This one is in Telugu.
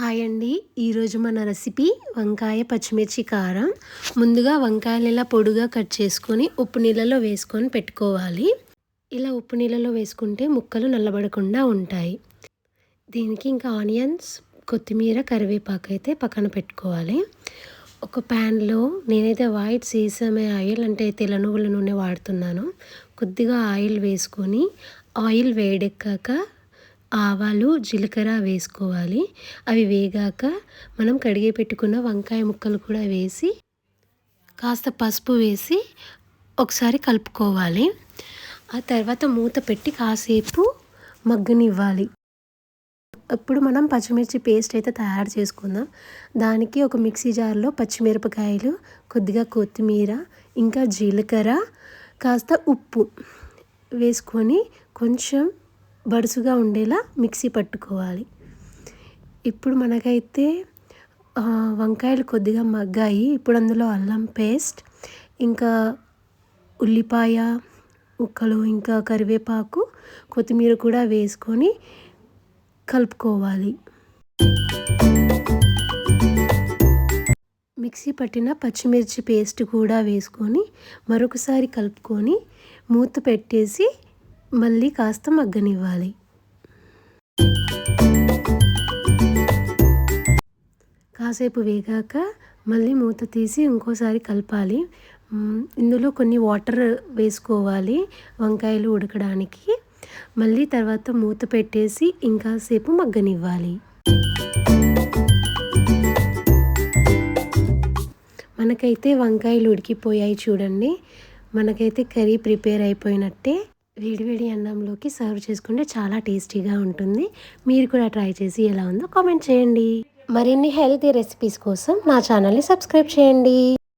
హాయ్ అండి. ఈరోజు మన రెసిపీ వంకాయ పచ్చిమిర్చి కారం. ముందుగా వంకాయలు ఇలా పొడుగా కట్ చేసుకొని ఉప్పు నీళ్ళలో వేసుకొని పెట్టుకోవాలి. ఇలా ఉప్పు నీళ్ళలో వేసుకుంటే ముక్కలు నల్లబడకుండా ఉంటాయి. దీనికి ఇంకా ఆనియన్స్ కొత్తిమీర కరివేపాకు అయితే పక్కన పెట్టుకోవాలి. ఒక ప్యాన్లో నేనైతే వైట్ సీసమే ఆయిల్ అంటే తెల్ల నువ్వుల నూనె వాడుతున్నాను. కొద్దిగా ఆయిల్ వేసుకొని ఆయిల్ వేడెక్కాక ఆవాలు జీలకర్ర వేసుకోవాలి. అవి వేగాక మనం కడిగి పెట్టుకున్న వంకాయ ముక్కలు కూడా వేసి కాస్త పసుపు వేసి ఒకసారి కలుపుకోవాలి. ఆ తర్వాత మూత పెట్టి కాసేపు మగ్గనివ్వాలి. ఇప్పుడు మనం పచ్చిమిర్చి పేస్ట్ అయితే తయారు చేసుకుందాం. దానికి ఒక మిక్సీ జార్లో పచ్చిమిరపకాయలు కొద్దిగా కొత్తిమీర ఇంకా జీలకర్ర కాస్త ఉప్పు వేసుకొని కొంచెం బడుసుగా ఉండేలా మిక్సీ పట్టుకోవాలి. ఇప్పుడు మనకైతే వంకాయలు కొద్దిగా మగ్గాయి. ఇప్పుడు అందులో అల్లం పేస్ట్ ఇంకా ఉల్లిపాయ ముక్కలు ఇంకా కరివేపాకు కొత్తిమీర కూడా వేసుకొని కలుపుకోవాలి. మిక్సీ పట్టిన పచ్చిమిర్చి పేస్ట్ కూడా వేసుకొని మరొకసారి కలుపుకొని మూత పెట్టేసి మళ్ళీ కాస్త మగ్గనివ్వాలి. కాసేపు వేగాక మళ్ళీ మూత తీసి ఇంకోసారి కలపాలి. ఇందులో కొన్ని వాటర్ వేసుకోవాలి వంకాయలు ఉడకడానికి. మళ్ళీ తర్వాత మూత పెట్టేసి ఇంకాసేపు మగ్గనివ్వాలి. మనకైతే వంకాయలు ఉడికిపోయాయి చూడండి. మనకైతే కర్రీ ప్రిపేర్ అయిపోయినట్టే. వేడివేడి అన్నంలోకి సర్వ్ చేసుకుంటే చాలా టేస్టీగా ఉంటుంది. మీరు కూడా ట్రై చేసి ఎలా ఉందో కామెంట్ చేయండి. మరిన్ని హెల్తీ రెసిపీస్ కోసం నా ఛానల్ని సబ్స్క్రైబ్ చేయండి.